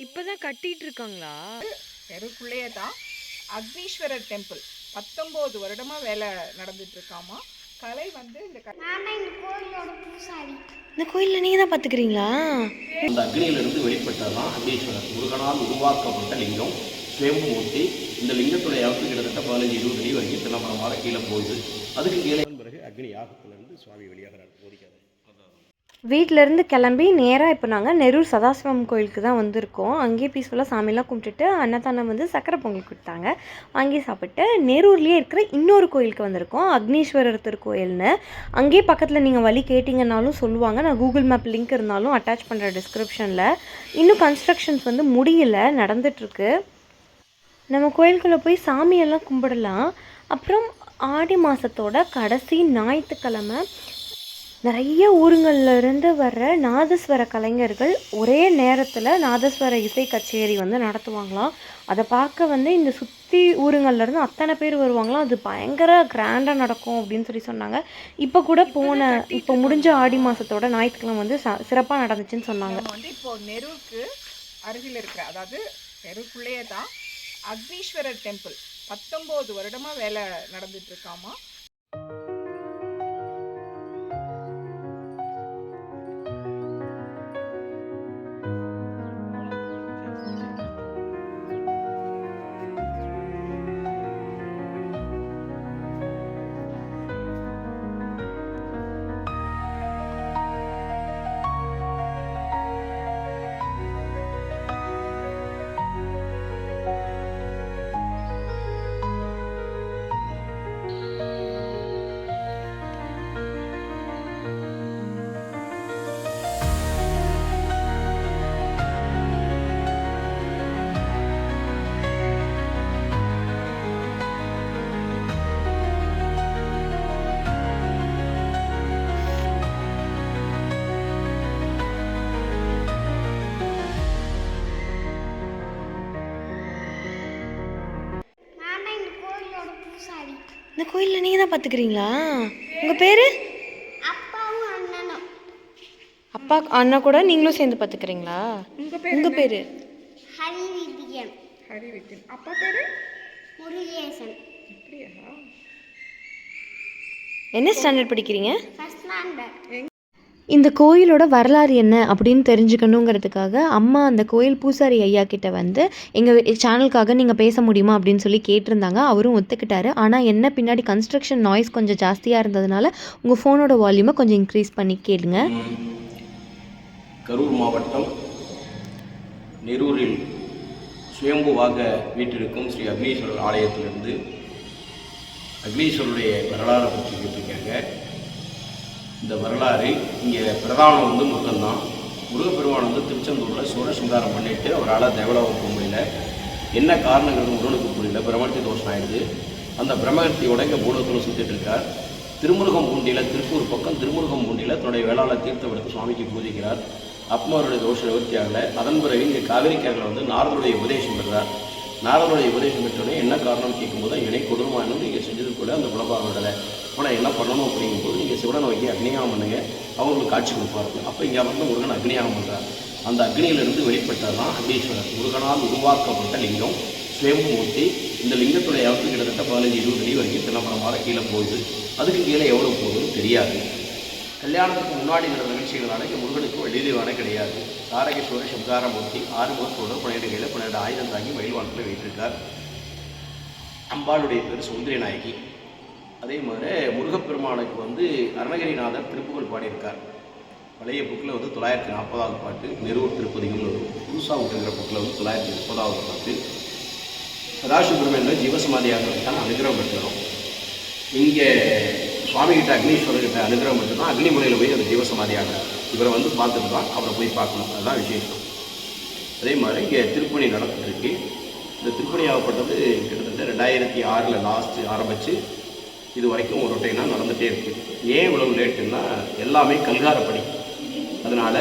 இப்பதான் கட்டிட்டு இருக்காங்களா தெருக்குள்ளேயே தான் அக்னீஸ்வரர் டெம்பிள் பத்தொம்போது வருடமாக வேலை நடந்துட்டு இருக்காமா கலை வந்து இந்த இந்த கோயிலோட பூசாரி. இந்த கோயில்ல நீங்க தான் பாத்துக்கிறீங்களா? அந்த அக்னியிலிருந்து வெளிப்பட்டதான் அக்னீஸ்வரர். முருகனால் உருவாக்கப்பட்ட லிங்கம். சுயம்புமூர்த்தி. இந்த லிங்கத்துடைய அளவுக்கு கிட்டத்தட்ட பதினஞ்சு இருபது அடி வரைக்கும் தினமரமாக கீழே போகுது. அதுக்கு கீழே பிறகு அக்னி யாகத்திலிருந்து சுவாமி வெளியாகிறார் போதிக்காது வீட்டிலேருந்து கிளம்பி நேராக இப்போ நாங்கள் நெரூர் சதாசிவம் கோயிலுக்கு தான் வந்திருக்கோம். அங்கேயே பீஸ்ஃபுல்லாக சாமிலாம் கும்பிட்டுட்டு அன்னதானம் வந்து சக்கரை பொங்கல் கொடுத்தாங்க. வாங்கி சாப்பிட்டு நெரூர்லேயே இருக்கிற இன்னொரு கோயிலுக்கு வந்திருக்கோம் அக்னீஸ்வரர் திருக்கோயில்னு. அங்கேயே பக்கத்தில் நீங்கள் வழி கேட்டிங்கன்னாலும் சொல்லுவாங்க. நான் கூகுள் மேப் லிங்க் இருந்தாலும் அட்டாச் பண்ணுற டிஸ்கிரிப்ஷனில் இன்னும் கன்ஸ்ட்ரக்ஷன்ஸ் வந்து முடியல நடந்துகிட்ருக்கு நம்ம கோயிலுக்குள்ளே போய் சாமியெல்லாம் கும்பிடலாம். அப்புறம் ஆடி மாதத்தோட கடைசி ஞாயிற்றுக்கிழமை நிறைய ஊருங்கள்ல இருந்து வர்ற நாதஸ்வர கலைஞர்கள் ஒரே நேரத்தில் நாதஸ்வர இசை கச்சேரி வந்து நடத்துவாங்களாம். அதை பார்க்க வந்து இந்த சுற்றி ஊருங்கள்லேருந்து அத்தனை பேர் வருவாங்களாம். அது பயங்கர கிராண்டாக நடக்கும் அப்படின்னு சொல்லி சொன்னாங்க. இப்போ கூட போன இப்போ முடிஞ்ச ஆடி மாதத்தோட ஞாயிற்றுக்கிழமை வந்து சிறப்பாக நடந்துச்சுன்னு சொன்னாங்க. வந்து இப்போ நெரூருக்கு அருகில் இருக்கிற அதாவது நெரூருக்குள்ளேயே தான் அக்னீஸ்வரர் டெம்பிள் பத்தொம்போது வருடமாக வேலை நடந்துட்டு இருக்காமா? இந்த கோயிலில் நீங்கள் தான் பார்த்துக்கிறீங்களா உங்கள் பேர்? அப்பாவும் அண்ணனும். அப்பா அண்ணா கூட நீங்களும் சேர்ந்து பார்த்துக்கிறீங்களா உங்கள் பேர் உங்கள் பேர்? ஹரி விதியன் ஹரி வித்தின் அப்பா பேர்? முருகேசன். என்ன ஸ்டாண்டர்ட் படிக்கிறீங்க? ஃபர்ஸ்ட் ஸ்டாண்டர்ட் இந்த கோயிலோட வரலாறு என்ன அப்படின்னு தெரிஞ்சுக்கணுங்கிறதுக்காக அம்மா அந்த கோயில் பூசாரி ஐயா கிட்ட வந்து எங்கள் சேனலுக்காக நீங்கள் பேச முடியுமா? அப்படின்னு சொல்லி கேட்டிருந்தாங்க. அவரும் ஒத்துக்கிட்டாரு. ஆனால் என்ன பின்னாடி கன்ஸ்ட்ரக்ஷன் நாய்ஸ் கொஞ்சம் ஜாஸ்தியாக இருந்ததுனால உங்கள் ஃபோனோட வால்யூமை கொஞ்சம் இன்க்ரீஸ் பண்ணி கேளுங்க. கரூர் மாவட்டம் நெரூரில் சுயம்புவாக வீட்டிருக்கும் ஸ்ரீ அக்னீஸ்வரர் ஆலயத்திலிருந்து அக்னீஸ்வரருடைய வரலாறு பற்றி கேட்டிருக்காங்க. இந்த வரலாறு இங்கே பிரதானம் வந்து முருகன் தான் முருகப்பெருமான் வந்து திருச்செந்தூரில் சூர சிங்காரம் பண்ணிட்டு அவரால் தேவலோகம் போக முடியல என்ன காரணங்கிறது முருகனுக்கு புரியல. பிரம்மத்தி தோஷம் ஆயிடுது. அந்த பிரம்மகத்தியோட இங்கே பூலோகத்தில் சுற்றிட்டு இருக்கார். திருமுருகம் பூண்டியில் திருப்பூர் பக்கம் திருமுருகம் பூண்டியில் தன்னுடைய வேளாளர் தீர்த்தம் எடுத்து சுவாமிக்கு பூஜிக்கிறார். அப்பமாருடைய தோஷம் நிவர்த்தி ஆகலை. அதன் பிறகு இங்கே காவிரிக்கரையில் வந்து நாரதனுடைய உபதேசம் பெறுறார். நாரதனுடைய உபதேசம் பெற்றோடனே என்ன காரணம் கேட்கும்போது இணை கொடுமான்னு நீங்கள் செஞ்சது கூட அந்த குலபாகம் விடலை ஆனால் என்ன பண்ணணும்? அப்படிங்கும்போது நீங்கள் சிவனை வைக்க அக்னியாகம் பண்ணுங்க. அவங்களுக்கு காட்சி கொடுப்பாரு. அப்போ இங்கே வந்து முருகன் அக்னியாகம் பண்ணுறார் அந்த அக்னியிலிருந்து வெளிப்பட்டது தான் அக்னீஸ்வரர். முருகனால் உருவாக்கப்பட்ட லிங்கம். சுயம்பூர்த்தி இந்த லிங்கத்துடைய அளவுக்கு கிட்டத்தட்ட பதினஞ்சு இருபது அடி வரைக்கும் தினமரமாக கீழே போகுது. அதுக்கு கீழே எவ்வளோ போகுதுன்னு தெரியாது. கல்யாணத்துக்கு முன்னாடி நடந்த நிகழ்ச்சிகளான இங்கே முருகனுக்கு வெளிதேவானே கிடையாது. தாரகேஸ்வரர் சம்காரமூர்த்தி ஆறு முகத்தோடு பன்னிரெண்டு கையில் பன்னிரெண்டு ஆயுதம் தாங்கி மயில்வானத்தில் வைத்திருக்கார் அம்பாளுடைய பேர் சுந்தரி நாயகி. அதே மாதிரி முருகப்பெருமானுக்கு வந்து அருணகிரிநாதர் திருப்புகழ் பாடியிருக்கார். பழைய புக்கில் வந்து தொள்ளாயிரத்தி நாற்பதாவது பாட்டு நெருவூர் திருப்பதிகம்னு வரும். புதுசாக விட்டுங்கிற புக்கில் வந்து தொள்ளாயிரத்தி முப்பதாவது பாட்டு. சதாசிவபெருமன் ஜீவசமாதியாக தான் அனுகிரகம் பெற்றுகிறோம் இங்கே சுவாமிகிட்ட அக்னீஸ்வரர்கிட்ட அனுகிரகம் மட்டும்தான் தான் அக்னி முறையில் போய் அந்த ஜீவசமாதியாக இவரை வந்து பார்த்துட்டு தான் அவரை போய் பார்க்கணும். அதுதான் விசேஷம். அதே மாதிரி இங்கே திருப்பணி நடந்துட்டுருக்கு. இந்த திருப்பணி ஆகப்பட்டது கிட்டத்தட்ட ரெண்டாயிரத்தி ஆறில் லாஸ்ட்டு ஆரம்பித்து இது வரைக்கும் ஒரு ரொட்டைனாக நடந்துகிட்டே இருக்குது ஏன் இவ்வளவு லேட்டுன்னா எல்லாமே கல்காரப்பணி அதனால்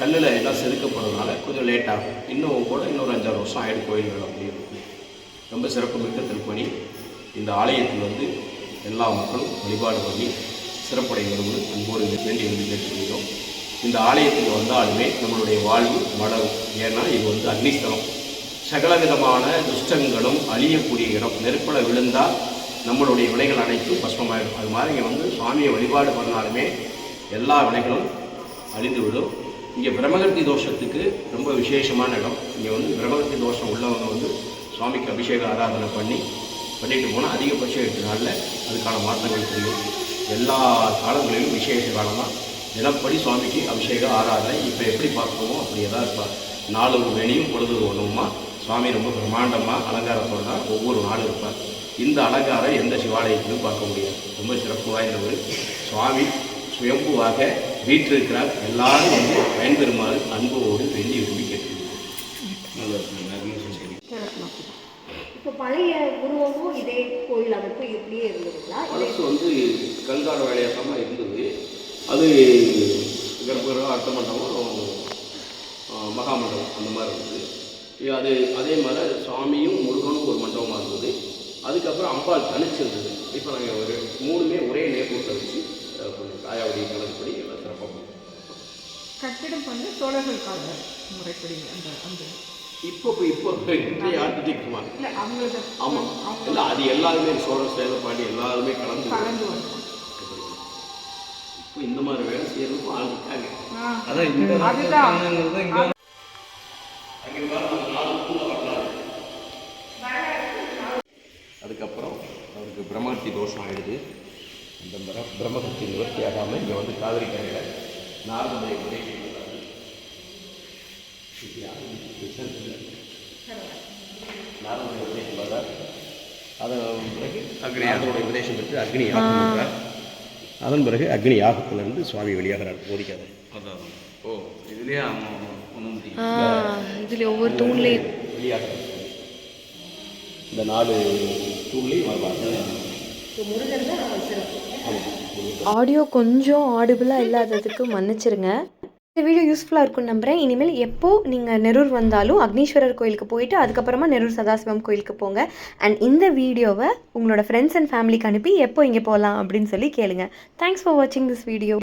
கல்லில் எல்லாம் செதுக்கப்படுறதுனால கொஞ்சம் லேட் ஆகும். இன்னும் கூட இன்னொரு அஞ்சாறு வருஷம் ஆயிடும் கோயில்கள் அப்படின்னு ரொம்ப சிறப்புமிக்க திருப்பணி. இந்த ஆலயத்தில் வந்து எல்லா மக்களும் வழிபாடு பண்ணி சிறப்படைய வருவது அன்போடு வேண்டி வந்து கேட்டுக்கொள்கிறோம். இந்த ஆலயத்துக்கு வந்தாலுமே நம்மளுடைய வாழ்வு மலரும் ஏன்னா இது வந்து அக்னிஸ்தலம். சகல விதமான துஷ்டங்களும் அழியக்கூடிய இடம். நெருப்பில் விழுந்தால் நம்மளுடைய விலைகள் அனைத்தும் பஸ்மமாயிடும். அது மாதிரி இங்கே வந்து சுவாமியை வழிபாடு பண்ணாலுமே எல்லா விலைகளும் அழிந்து விடும் இங்கே பிரமகர்த்தி தோஷத்துக்கு ரொம்ப விசேஷமான இடம். இங்கே வந்து பிரமகர்த்தி தோஷம் உள்ளவங்க வந்து சுவாமிக்கு அபிஷேக ஆராதனை பண்ணி பண்ணிட்டு போனால் அதிகபட்சம் எட்டு நாளில் அதுக்கான மாற்றங்கள் தெரியும். எல்லா காலங்களிலும் விசேஷ காலமாக தினப்படி சுவாமிக்கு அபிஷேகம் ஆராதனை இப்போ எப்படி பார்க்கணுமோ அப்படியே தான் இருப்பார் நாலொரு வேணியும் பொழுது ஒன்றுமா சுவாமி ரொம்ப பிரம்மாண்டமாக அலங்காரத்தோடு தான் ஒவ்வொரு நாளும் இருப்பார் இந்த அலங்காரம் எந்த சிவாலயத்திலும் பார்க்க முடியாது. ரொம்ப சிறப்பு வாய்ந்தவர் சுவாமி சுயம்புவாக வீட்டில் இருக்கிறார் எல்லாரும் வந்து பயன்பெறுமாறு அன்போடு வேண்டி விரும்பி கேட்டுக்கொள்கிறேன் இப்போ பழைய உருவமும் இதே கோயில் அமைப்பு இப்படியே இருந்ததுங்களா பழசு வந்து கங்கார வேலையாட்டமாக இருந்தது. அது கர்ப்பகிரகம் அர்த்த மண்டபம் மகாமண்டபம் அந்த மாதிரி இருந்தது. அது அதே மாதிரி சுவாமியும் முருகனும் ஒரு மண்டபமாக இருந்தது. அதுக்கப்புறம் அம்பாள் தனிச்சிருந்தது. இப்போ நாங்கள் ஒரு மூணுமே ஒரே நேர்கூட்டை வச்சு காயாவடி கணக்குப்படி எல்லாம் சிறப்பாக கட்டிடம் வந்து சோழர்கள் கால முறைப்படி அந்த அந்த இப்போ இப்போ இன்றைய இல்லை அவங்களுக்கு ஆமாம் இல்லை அது எல்லாருமே சோழ சேலப்பாடி எல்லாருமே கலந்து இப்போ இந்த மாதிரி வேலை செய்யறதுக்கும் ஆள் இருக்காங்க. அதான் இந்த அதுக்கப்புறம் அவருக்கு பிரம்மஹத்தி தோஷம் ஆயிடுது. அந்த பிர பிரம்மஹத்தி நிவர்த்தி ஆகாமல் இங்கே வந்து காவிரி கரையில் நார்மலை உபதேசம் பண்றாரு. இது யாரு? கிருஷ்ணன் இல்லை. நாரதனை உபதேசம் பண்றார். அதன் பிறகு அக்னி யாகனுடைய உபதேசம் பெற்று அக்னி யாகம். அதன் பிறகு அக்னி யாகத்திலிருந்து சுவாமி வெளியாகிறார் போதிக்காத அதான் ஓ இதுலயே இதில் ஒவ்வொரு தூண்லேயும். இந்த நாலு வருவார் ஆடியோ கொஞ்சம் ஆடிபிளாக இல்லாததுக்கு மன்னிச்சிருங்க. இந்த வீடியோ யூஸ்ஃபுல்லாக இருக்கும்னு நம்புகிறேன் இனிமேல் எப்போ நீங்கள் நெரூர் வந்தாலும் அக்னீஸ்வரர் கோயிலுக்கு போயிட்டு அதுக்கப்புறமா நெரூர் சதாசிவம் கோயிலுக்கு போங்க. அண்ட் இந்த வீடியோவை உங்களோட ஃப்ரெண்ட்ஸ் அண்ட் ஃபேமிலிக்கு அனுப்பி எப்போ இங்கே போகலாம் அப்படின்னு சொல்லி கேளுங்க. தேங்க்ஸ் ஃபார் வாட்சிங் திஸ் வீடியோ